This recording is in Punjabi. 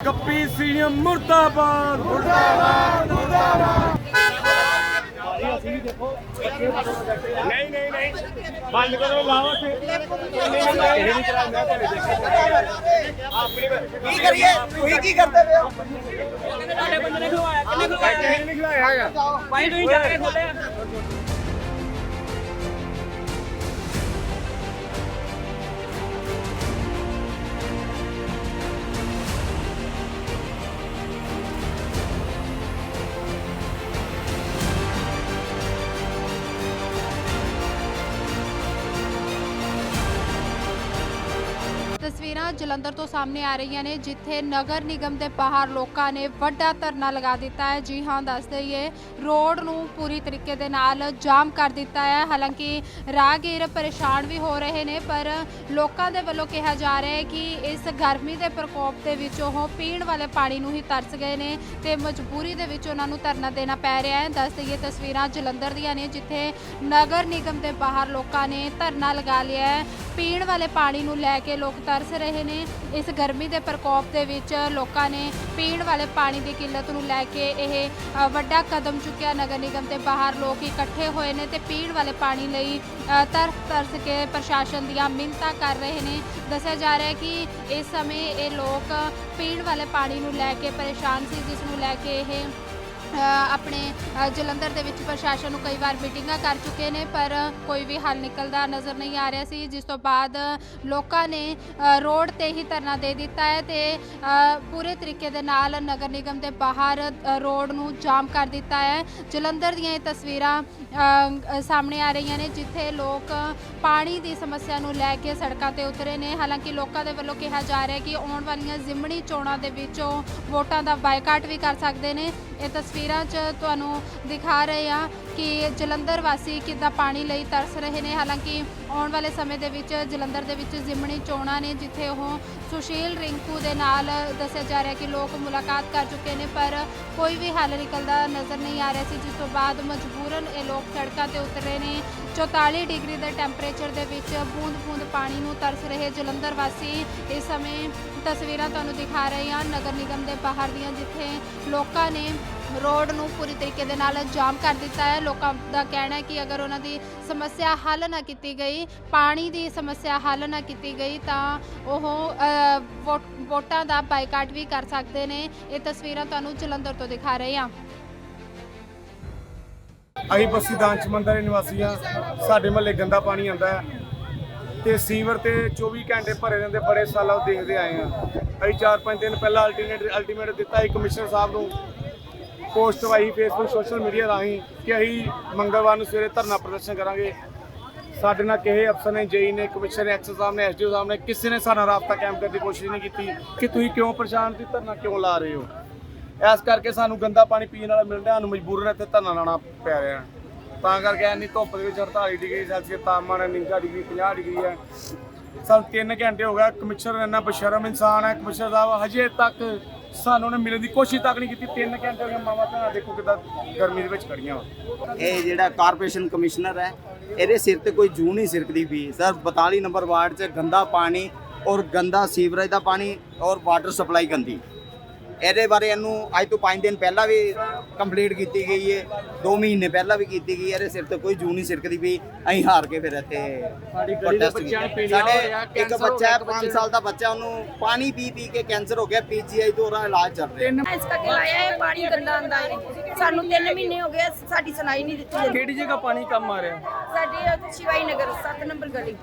ਕੱਪੀ ਸੀਐਮ ਮੁਰਦਾਬਾਦ। ਨਹੀਂ ਨਹੀਂ ਨਹੀਂ। ਬੰਦ ਕਰੋ ਲਾਓ ਤੇ ਇਹ ਨਹੀਂ ਕਰਾ ਮੈਂ ਤੁਹਾਡੇ ਆਪਣੀ ਕੀ ਕਰੀਏ? ਤੁਸੀਂ ਕੀ ਕਰਦੇ ਪਏ ਹੋ? ਤੁਹਾਡੇ ਬੰਦੇ ਨੇ ਖਵਾਇਆ ਕਿੰਨੇ ਖਵਾਇਆ ਇਹ ਨਹੀਂ ਖਿਲਾਇਆ ਹੈਗਾ? ਭਾਈ ਤੁਸੀਂ ਜਾ ਕੇ ਖੋਲਿਆ। ਤਸਵੀਰਾਂ ਜਲੰਧਰ ਤੋਂ ਸਾਹਮਣੇ ਆ ਰਹੀਆਂ ਨੇ, ਜਿੱਥੇ ਨਗਰ ਨਿਗਮ ਦੇ ਬਾਹਰ ਲੋਕਾਂ ਨੇ ਵੱਡਾ ਧਰਨਾ ਲਗਾ ਦਿੱਤਾ ਹੈ। ਜੀ ਹਾਂ, ਦੱਸ ਦਈਏ, ਰੋਡ ਨੂੰ ਪੂਰੀ ਤਰੀਕੇ ਦੇ ਨਾਲ ਜਾਮ ਕਰ ਦਿੱਤਾ ਹੈ। ਹਾਲਾਂਕਿ ਰਾਹਗੀਰ ਪਰੇਸ਼ਾਨ ਵੀ ਹੋ ਰਹੇ ਨੇ, ਪਰ ਲੋਕਾਂ ਦੇ ਵੱਲੋਂ ਕਿਹਾ ਜਾ ਰਿਹਾ ਹੈ ਕਿ ਇਸ ਗਰਮੀ ਦੇ ਪ੍ਰਕੋਪ ਦੇ ਵਿੱਚ ਉਹ ਪੀਣ ਵਾਲੇ ਪਾਣੀ ਨੂੰ ਹੀ ਤਰਸ ਗਏ ਨੇ ਤੇ ਮਜਬੂਰੀ ਦੇ ਵਿੱਚ ਉਹਨਾਂ ਨੂੰ ਧਰਨਾ ਦੇਣਾ ਪੈ ਰਿਹਾ ਹੈ। ਦੱਸ ਦਈਏ, ਤਸਵੀਰਾਂ ਜਲੰਧਰ ਦੀਆਂ ਨੇ, ਜਿੱਥੇ ਨਗਰ ਨਿਗਮ ਦੇ ਬਾਹਰ ਲੋਕਾਂ ਨੇ ਧਰਨਾ ਲਗਾ ਲਿਆ ਹੈ। ਪੀਣ ਵਾਲੇ ਪਾਣੀ ਨੂੰ ਲੈ ਕੇ ਲੋਕ ਤਰਸ ਰਹੇ ਨੇ। ਇਸ ਗਰਮੀ ਦੇ ਪ੍ਰਕੋਪ ਦੇ ਵਿੱਚ ਲੋਕਾਂ ਨੇ ਪੀਣ ਵਾਲੇ ਪਾਣੀ ਦੀ ਕਿੱਲਤ ਨੂੰ ਲੈ ਕੇ ਇਹ ਵੱਡਾ ਕਦਮ ਚੁੱਕਿਆ। ਨਗਰ ਨਿਗਮ ਦੇ ਬਾਹਰ ਲੋਕ ਇਕੱਠੇ ਹੋਏ ਨੇ ਤੇ ਪੀਣ ਵਾਲੇ ਪਾਣੀ ਲਈ ਤਰਸ ਤਰਸ ਕੇ ਪ੍ਰਸ਼ਾਸਨ ਦੀਆਂ ਮਿੰਨਤਾਂ ਕਰ ਰਹੇ ਨੇ। ਦੱਸਿਆ ਜਾ ਰਿਹਾ ਹੈ ਕਿ ਇਸ ਸਮੇਂ ਇਹ ਲੋਕ ਪੀਣ ਵਾਲੇ ਪਾਣੀ ਨੂੰ ਲੈ ਕੇ ਪਰੇਸ਼ਾਨ ਸੀ, ਜਿਸ ਨੂੰ ਲੈ ਕੇ ਇਹ ਆਪਣੇ ਜਲੰਧਰ ਦੇ ਵਿੱਚ ਪ੍ਰਸ਼ਾਸਨ ਨੂੰ ਕਈ ਵਾਰ ਮੀਟਿੰਗਾਂ ਕਰ ਚੁੱਕੇ ਨੇ, ਪਰ ਕੋਈ ਵੀ ਹੱਲ ਨਿਕਲਦਾ ਨਜ਼ਰ ਨਹੀਂ ਆ ਰਿਹਾ ਸੀ। ਜਿਸ ਤੋਂ ਬਾਅਦ ਲੋਕਾਂ ਨੇ ਰੋਡ ਤੇ ਹੀ ਧਰਨਾ ਦੇ ਦਿੱਤਾ ਹੈ ਤੇ ਪੂਰੇ ਤਰੀਕੇ ਦੇ ਨਾਲ ਨਗਰ ਨਿਗਮ ਦੇ ਬਾਹਰ ਰੋਡ ਨੂੰ ਜਾਮ ਕਰ ਦਿੱਤਾ ਹੈ। ਜਲੰਧਰ ਦੀਆਂ ਇਹ ਤਸਵੀਰਾਂ ਸਾਹਮਣੇ ਆ ਰਹੀਆਂ ਨੇ, ਜਿੱਥੇ ਲੋਕ ਪਾਣੀ ਦੀ ਸਮੱਸਿਆ ਨੂੰ ਲੈ ਕੇ ਸੜਕਾਂ ਤੇ ਉਤਰੇ ਨੇ। ਹਾਲਾਂਕਿ ਲੋਕਾਂ ਦੇ ਵੱਲੋਂ ਕਿਹਾ ਜਾ ਰਿਹਾ ਕਿ ਆਉਣ ਵਾਲੀਆਂ ਜ਼ਿਮਣੀ ਚੋਣਾਂ ਦੇ ਵਿੱਚੋਂ ਵੋਟਾਂ ਦਾ ਬਾਈਕਾਟ ਵੀ ਕਰ ਸਕਦੇ ਨੇ। ਇਹ ਤਸਵੀਰਾਂ 'ਚ ਤੁਹਾਨੂੰ ਦਿਖਾ ਰਹੇ ਆ ਕਿ ਜਲੰਧਰ ਵਾਸੀ ਕਿੱਦਾਂ ਪਾਣੀ ਲਈ ਤਰਸ ਰਹੇ ਨੇ। ਹਾਲਾਂਕਿ ਆਉਣ ਵਾਲੇ ਸਮੇਂ ਦੇ ਵਿੱਚ ਜਲੰਧਰ ਦੇ ਵਿੱਚ ਜ਼ਿਮਣੀ ਚੋਣਾਂ ਨੇ, ਜਿੱਥੇ ਉਹ ਸੁਸ਼ੀਲ ਰਿੰਕੂ ਦੇ ਨਾਲ ਦੱਸਿਆ ਜਾ ਰਿਹਾ ਕਿ ਲੋਕ ਮੁਲਾਕਾਤ ਕਰ ਚੁੱਕੇ ਨੇ, ਪਰ ਕੋਈ ਵੀ ਹੱਲ ਨਿਕਲਦਾ ਨਜ਼ਰ ਨਹੀਂ ਆ ਰਿਹਾ ਸੀ, ਜਿਸ ਤੋਂ ਬਾਅਦ ਮਜਬੂਰਨ ਇਹ ਲੋਕ ਸੜਕਾਂ ਤੇ ਉਤਰੇ ਨੇ। 44 ਡਿਗਰੀ ਦੇ ਟੈਂਪਰੇਚਰ ਦੇ ਵਿੱਚ ਬੂੰਦ-ਬੂੰਦ ਪਾਣੀ ਨੂੰ ਤਰਸ ਰਹੇ ਜਲੰਧਰ ਵਾਸੀ ਇਸ ਸਮੇਂ ਤਸਵੀਰਾਂ ਤੁਹਾਨੂੰ ਦਿਖਾ ਰਹੇ ਹਾਂ ਨਗਰ ਨਿਗਮ ਦੇ ਬਾਹਰ ਦੀਆਂ, ਜਿੱਥੇ ਲੋਕਾਂ ਨੇ ਰੋਡ ਨੂੰ ਪੂਰੀ ਤਰੀਕੇ ਦੇ ਨਾਲ ਜਾਮ ਕਰ ਦਿੱਤਾ ਹੈ। ਲੋਕਾਂ ਦਾ ਕਹਿਣਾ ਹੈ ਕਿ ਅਗਰ ਉਹਨਾਂ ਦੀ ਸਮੱਸਿਆ ਹੱਲ ਨਾ ਕੀਤੀ ਗਈ, ਪਾਣੀ ਦੀ ਸਮੱਸਿਆ ਹੱਲ ਨਾ ਕੀਤੀ ਗਈ, ਤਾਂ ਉਹ ਵੋਟਾਂ ਦਾ ਬਾਈਕਾਟ ਵੀ ਕਰ ਸਕਦੇ ਨੇ। ਇਹ ਤਸਵੀਰਾਂ ਤੁਹਾਨੂੰ ਜਲੰਧਰ ਤੋਂ ਦਿਖਾ ਰਹੇ ਹਾਂ। ਅਸੀਂ ਬਸੀ ਦਾਨ ਚਮੰਦਰ ਦੇ ਨਿਵਾਸੀ ਹਾਂ। ਸਾਡੇ ਮਹੱਲੇ ਗੰਦਾ ਪਾਣੀ ਆਉਂਦਾ ਹੈ। ਤੇ ਸੀਵਰ ਤੇ 24 ਘੰਟੇ ਭਰੇ ਰਹਿੰਦੇ, ਬੜੇ ਸਾਲਾਂ ਤੋਂ ਦੇਖਦੇ ਆਏ ਹਾਂ। ਅਸੀਂ 4-5 ਦਿਨ ਪਹਿਲਾਂ ਅਲਟੀਮੇਟ ਅਲਟੀਮੇਟ ਦਿੱਤਾ ਸੀ ਕਮਿਸ਼ਨਰ ਸਾਹਿਬ ਨੂੰ। Post via Facebook social media ਰਾਹੀਂ ਕਿ ਅਸੀਂ ਮੰਗਲਵਾਰ ਨੂੰ ਸਵੇਰੇ ਧਰਨਾ ਪ੍ਰਦਰਸ਼ਨ ਕਰਾਂਗੇ। ਸਾਡੇ ਨਾਲ ਕਿਸੇ ਅਫਸਰ ਨੇ, ਜੇਈ ਨੇ, ਕਮਿਸ਼ਨਰ ਨੇ, ਐਕਸ ਸਾਹਿਬ ਨੇ ਐਸਡੀਓ ਸਾਹਿਬ ਨੇ, ਕਿਸੇ ਨੇ ਸਾਡਾ ਰਾਬਤਾ ਕਾਇਮ ਕਰਨ ਦੀ ਕੋਸ਼ਿਸ਼ ਨਹੀਂ ਕੀਤੀ ਕਿ ਤੁਸੀਂ ਕਿਉਂ ਪਰੇਸ਼ਾਨ ਸੀ, ਧਰਨਾ ਕਿਉਂ ਲਾ ਰਹੇ ਹੋ। ਇਸ ਕਰਕੇ ਸਾਨੂੰ ਗੰਦਾ ਪਾਣੀ ਪੀਣ ਵਾਲਾ ਮਿਲ ਰਿਹਾ, ਸਾਨੂੰ ਮਜਬੂਰਨ ਇੱਥੇ ਧਰਨਾ ਲਾਉਣਾ ਪੈ ਰਿਹਾ। ਤਾਂ ਕਰਕੇ ਇੰਨੀ ਧੁੱਪ ਦੇ ਵਿੱਚ 48 ਡਿਗਰੀ ਸੈਲਸੀਅਸ ਤਾਪਮਾਨ ਹੈ 49 ਡਿਗਰੀ 50 ਡਿਗਰੀ ਹੈ। ਸਾਨੂੰ 3 ਘੰਟੇ ਹੋ ਗਿਆ ਕਮਿਸ਼ਨਰ ਇੰਨਾ ਬਸ਼ਰਮ ਇਨਸਾਨ ਹੈ ਕਮਿਸ਼ਨਰ ਸਾਹਿਬ, ਹਜੇ ਤੱਕ ਸਾਨੂੰ ਉਹਨੇ ਮਿਲਣ ਦੀ ਕੋਸ਼ਿਸ਼ ਤੱਕ ਨਹੀਂ ਕੀਤੀ। 3 ਘੰਟੇ ਹੋ ਗਏ, ਮਾਵਾ ਭੈਣਾਂ ਦੇਖੋ ਕਿਦਾਂ ਗਰਮੀ ਦੇ ਵਿੱਚ ਖੜੀਆਂ ਹੋ ਇਹ ਜਿਹੜਾ ਕਾਰਪੋਰੇਸ਼ਨ ਕਮਿਸ਼ਨਰ ਹੈ, ਇਹਦੇ ਸਿਰ ਤੇ ਕੋਈ ਜੂ ਨਹੀਂ ਸਿਰਕਦੀ ਵੀ। ਸਰ 42 ਨੰਬਰ ਵਾਰਡ 'ਚ ਗੰਦਾ ਪਾਣੀ ਔਰ ਗੰਦਾ ਸੀਵਰੇਜ ਦਾ ਪਾਣੀ ਔਰ ਵਾਟਰ ਸਪਲਾਈ ਗੰਦੀ। ਇਹਦੇ ਬਾਰੇ ਇਹਨੂੰ ਅੱਜ ਤੋਂ 5 ਦਿਨ ਪਹਿਲਾਂ ਵੀ ਕੰਪਲੀਟ ਕੀਤੀ ਗਈ ਹੈ 2 ਮਹੀਨੇ ਪਹਿਲਾਂ ਵੀ ਕੀਤੀ ਗਈ ਹੈ ਇਹਦੇ ਸਿਰ ਤੇ ਕੋਈ ਜੂ ਨਹੀਂ ਸਿਰਕਦੀ ਵੀ ਅਸੀਂ ਹਾਰ ਕੇ ਫਿਰ ਇੱਥੇ ਸਾਡੀ ਗਲੀ ਦੇ ਬੱਚਿਆਂ ਨੂੰ। ਪੀਲੀਆ ਹੋ ਇੱਕ ਕੈਂਸਰ ਹੋ ਬੱਚਾ ਹੈ ਗਿਆ 5 ਸਾਲ ਦਾ ਬੱਚਾ ਉਹਨੂੰ ਪਾਣੀ ਪੀ ਪੀ ਕੇ ਕੈਂਸਰ ਹੋ ਗਿਆ ਪੀਜੀਆਈ ਤੋਂ ਉਹਦਾ ਇਲਾਜ ਚੱਲ ਰਿਹਾ। ਇਸ ਕਰਕੇ ਲਾਇਆ ਇਹ ਪਾਣੀ ਗੰਦਾ ਆਂਦਾ ਹੈ। ਸਾਨੂੰ 3 ਮਹੀਨੇ ਹੋ ਗਏ ਸਾਡੀ ਸੁਣਾਈ ਨਹੀਂ ਦਿੱਤੀ ਕਿਹੜੀ ਜਗ੍ਹਾ ਪਾਣੀ ਕੰਮ ਆ ਰਿਹਾ? ਸਾਡੇ ਸ਼ਿਵਾਈ ਨਗਰ 7 ਨੰਬਰ ਗਲੀ।